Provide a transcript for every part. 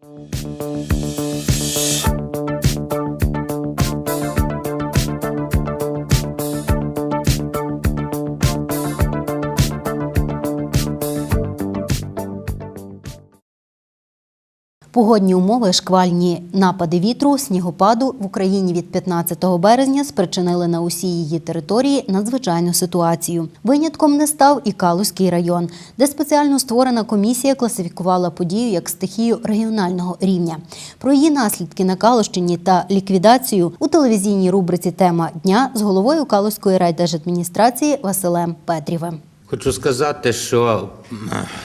うん Погодні умови, шквальні напади вітру, снігопаду в Україні від 15 березня спричинили на усій її території надзвичайну ситуацію. Винятком не став і Калузький район, де спеціально створена комісія класифікувала подію як стихію регіонального рівня. Про її наслідки на Калущині та ліквідацію у телевізійній рубриці Тема дня з головою Калузької райдержадміністрації Василем Петрівим. Хочу сказати, що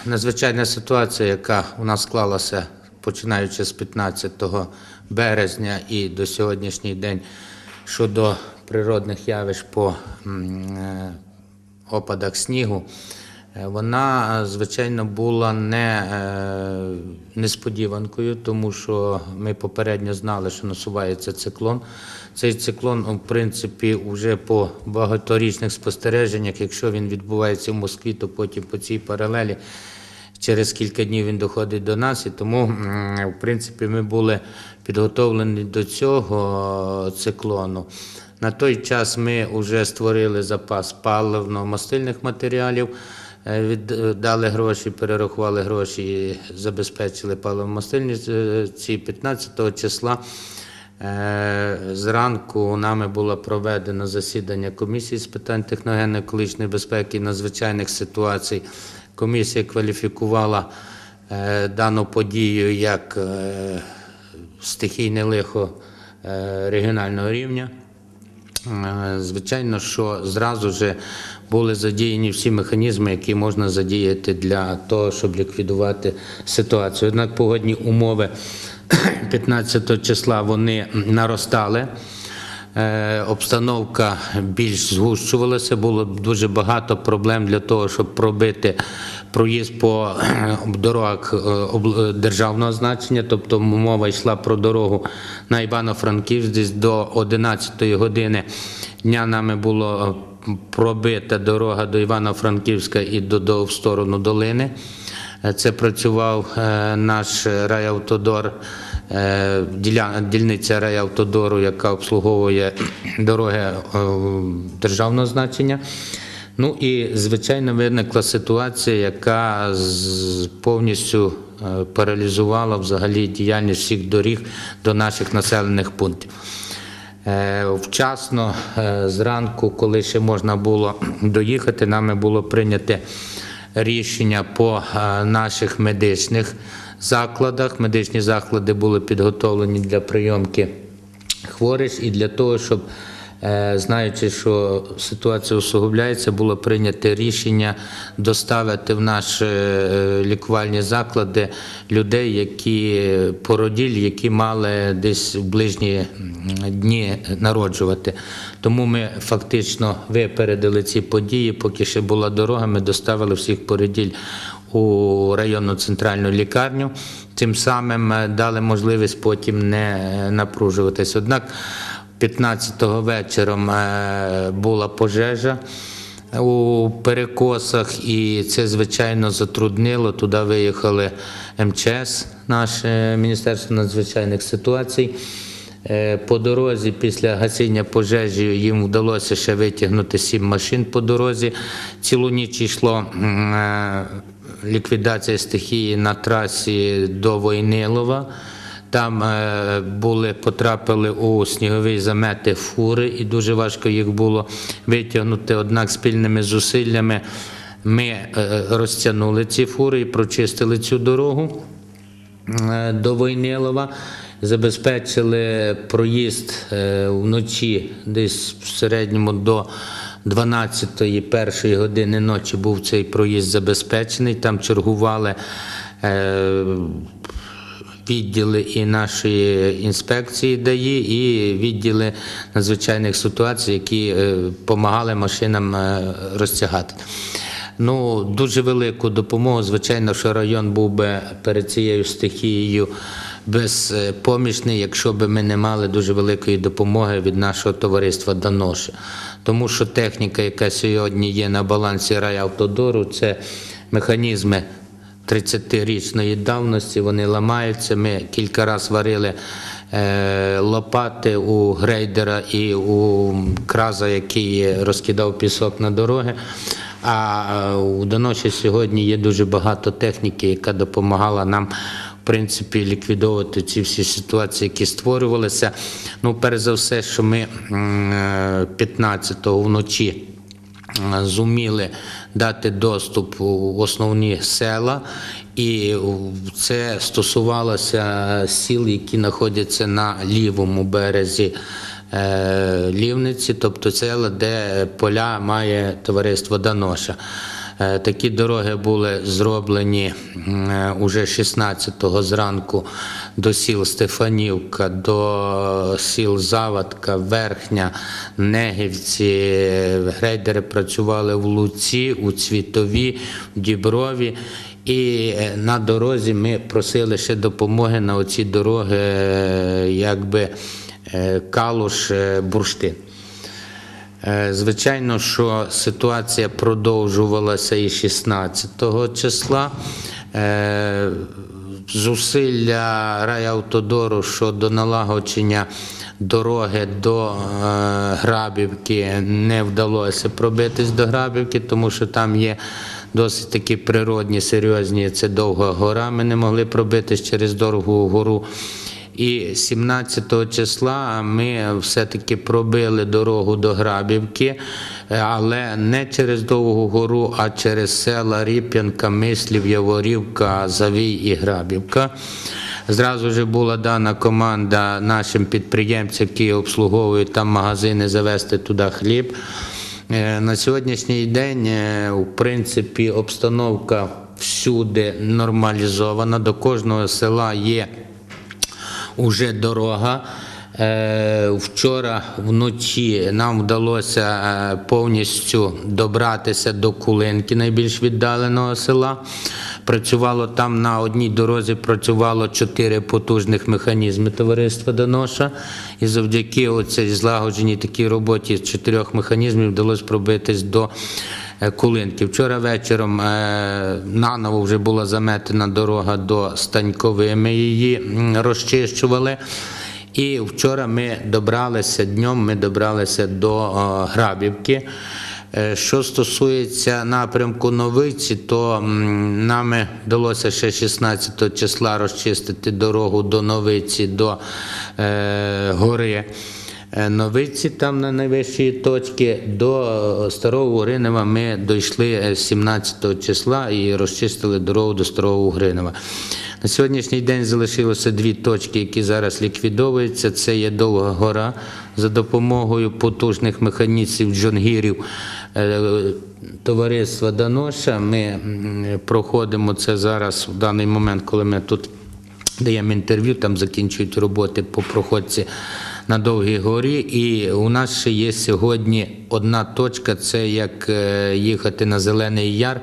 надзвичайна ситуація, яка у нас склалася починаючи з 15 березня і до сьогоднішній день щодо природних явищ по е, опадах снігу, е, вона, е, звичайно, була не несподіванкою, тому що ми попередньо знали, що насувається циклон. Цей циклон, в принципі, вже по багаторічних спостереженнях, якщо він відбувається в Москві, то потім по цій паралелі через кілька днів він доходить до нас, і тому, в принципі, ми були підготовлені до цього циклону. На той час ми вже створили запас паливно-мастильних матеріалів, е, від- дали гроші, перерахували гроші забезпечили паливно-мастильні е, ці 15 числа. Е, Зранку нами було проведено засідання комісії з питань техногенно-екологічної безпеки і надзвичайних ситуацій. Комісія кваліфікувала е, дану подію як е, стихійне лихо е, регіонального рівня. Звичайно, що зразу ж були задіяні всі механізми, які можна задіяти для того, щоб ліквідувати ситуацію. Однак погодні умови 15 числа вони наростали. Е, Обстановка більш згущувалася, було дуже багато проблем для того, щоб пробити проїзд по е, дорогах е, державного значення. Тобто мова йшла про дорогу на Івано-Франківськ десь до 11 години дня нами було пробита дорога до Івано-Франківська і до, до в сторону долини. Це працював наш райавтодор, дільниця райавтодору, яка обслуговує дороги е, державного значення. Ну і звичайно виникла ситуація, яка повністю е, паралізувала взагалі діяльність всіх доріг до наших населених пунктів. Е, Вчасно е, зранку, коли ще можна було доїхати, нами було прийнято рішення по е, наших медичних закладах. Медичні заклади були підготовлені для прийомки хворих і для того, щоб е, знаючи, що ситуація усугубляється, було прийнято рішення доставити в наші е, лікувальні заклади людей, які породіль, які мали десь в ближні дні народжувати. Тому ми фактично випередили ці події. Поки ще була дорога, ми доставили всіх породіль у районну центральну лікарню. Тим самим е, дали можливість потім не напружуватись. Однак 15-го вечором е, була пожежа у перекосах, і це звичайно затруднило. Туди виїхали МЧС, наше Міністерство надзвичайних ситуацій. Е, По дорозі після гасіння пожежі їм вдалося ще витягнути сім машин по дорозі. Цілу ніч йшло е, ліквідація стихії на трасі до Войнилова. Там е, були, потрапили у снігові замети фури, і дуже важко їх було витягнути. Однак спільними зусиллями ми розтягнули ці фури і прочистили цю дорогу до Войнилова. Забезпечили проїзд е, вночі, десь в середньому до 12-ї першої години ночі був цей проїзд забезпечений. Там чергували е, відділи і нашої інспекції ДАІ, і відділи надзвичайних ситуацій, які допомагали машинам е, розтягати. Ну, дуже велику допомогу. Звичайно, що район був би перед цією стихією безпомічний, якщо б ми не мали дуже великої допомоги від нашого товариства Даноша. Тому що техніка, яка сьогодні є на балансі райавтодору, це механізми 30-річної давності, вони ламаються. Ми кілька разів варили е, лопати у грейдера і у краза, який розкидав пісок на дороги. А е, у Доноші сьогодні є дуже багато техніки, яка допомагала нам. В принципі, ліквідовувати ці всі ситуації, які створювалися. Ну, перш за все, що ми е, 15-го вночі е, зуміли дати доступ у основні села, і це стосувалося сіл, які знаходяться на лівому березі Лівниці, тобто села, де поля має товариство Даноша. Е, Такі дороги були зроблені е, уже 16-го зранку до сіл Стефанівка, до сіл Завадка, Верхня, Негівці. Грейдери працювали в Луці, у Цвітові, в Діброві. І е, на дорозі ми просили ще допомоги на оці дороги, е, якби е, Калуш, е, Бурштин. Е, Звичайно, що ситуація продовжувалася і 16 числа. Е, Зусилля райавтодору щодо налагодження дороги до е, Грабівки не вдалося пробитись до Грабівки, тому що там є досить такі природні, серйозні. Це довга гора. Ми не могли пробитись через довгу гору. І 17 числа ми все-таки пробили дорогу до Грабівки, е, але не через Довгу гору, а через села Ріп'янка, Мислів, Яворівка, Завій і Грабівка. Зразу ж була дана команда нашим підприємцям, які обслуговують там магазини, завести туди хліб. Е, На сьогоднішній день, е, в принципі, обстановка всюди нормалізована. До кожного села є уже дорога. Е, Вчора вночі нам вдалося е, повністю добратися до Кулинки, найбільш віддаленого села. Працювало там на одній дорозі, працювало чотири потужних механізми товариства Доноша. І завдяки оцій злагодженій такій роботі чотирьох механізмів вдалося пробитись до Кулинки. Вчора вечором е, наново вже була заметена дорога до Станькови. Ми її розчищували. І вчора ми добралися днем, ми добралися до е, Грабівки. Е, Що стосується напрямку Новиці, то м, нами вдалося ще 16 числа розчистити дорогу до Новиці, до е, гори. Е, Новиці там на найвищій точці до е, Старого Угринева ми дійшли е, 17 числа і розчистили дорогу до Старого Угринева. На сьогоднішній день залишилося дві точки, які зараз ліквідовуються. Це є Довга гора за допомогою потужних механізмів джонгірів е, товариства Даноша. Ми проходимо це зараз в даний момент, коли ми тут даємо інтерв'ю, там закінчують роботи по проходці на Довгій горі. І у нас ще є сьогодні одна точка це як е, їхати на Зелений Яр.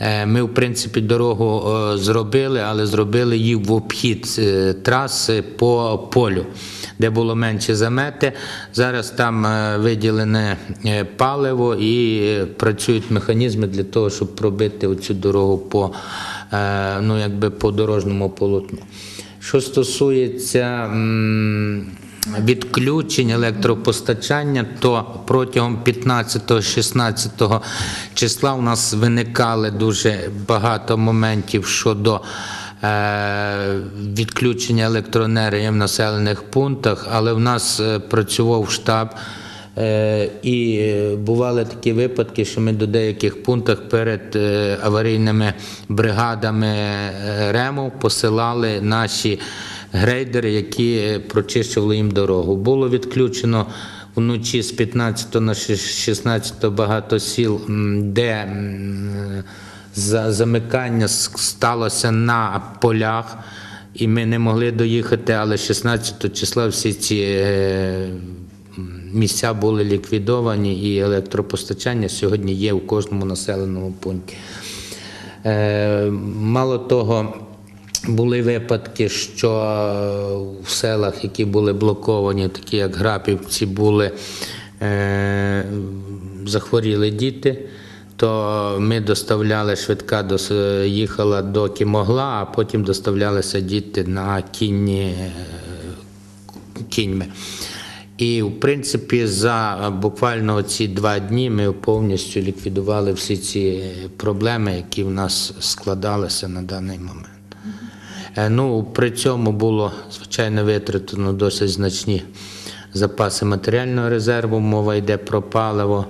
Е, Ми, в принципі, дорогу е, зробили, але зробили її в обхід траси по полю, де було менше замети. Зараз там виділене паливо і працюють механізми для того, щоб пробити оцю дорогу по, ну, якби по дорожньому полотну. Що стосується відключень електропостачання, то протягом 15-16 числа у нас виникали дуже багато моментів щодо е, відключення електроенергії в населених пунктах, але в нас е, працював штаб. Е, І е, бували такі випадки, що ми до деяких пунктів перед е, аварійними бригадами РЕМу посилали наші грейдери, які прочищували їм дорогу. Було відключено вночі з 15 на 16 багато сіл, де замикання сталося на полях. І ми не могли доїхати, але 16 числа всі ці місця були ліквідовані, і електропостачання сьогодні є в кожному населеному пункті. Е, Мало того, були випадки, що в селах, які були блоковані, такі як Грапівці, були е, захворіли діти. то ми доставляли швидка їхала доки могла, а потім доставлялися діти на кінні е, кіньми. І, в принципі, за е, буквально ці два дні ми повністю ліквідували всі ці проблеми, які в нас складалися на даний момент. Е, Ну, при цьому було, звичайно, витратено досить значні запаси матеріального резерву, мова йде про паливо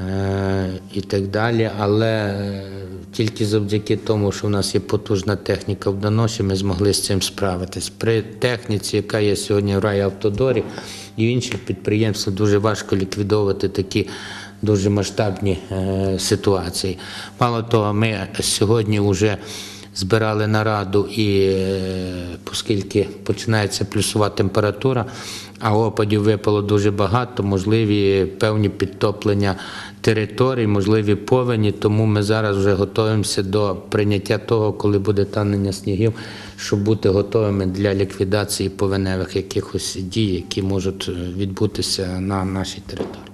е, і так далі. Але е, тільки завдяки тому, що в нас є потужна техніка в доноші, ми змогли з цим справитись. При техніці, яка є сьогодні в райавтодорі і інших підприємствах, дуже важко ліквідовувати такі дуже масштабні е, ситуації. Мало того, ми сьогодні вже збирали нараду, і е, оскільки починається плюсова температура, а опадів випало дуже багато, можливі певні підтоплення територій, можливі повені. Тому ми зараз вже готуємося до прийняття того, коли буде танення снігів, щоб бути готовими для ліквідації повеневих якихось дій, які можуть е, відбутися на нашій території.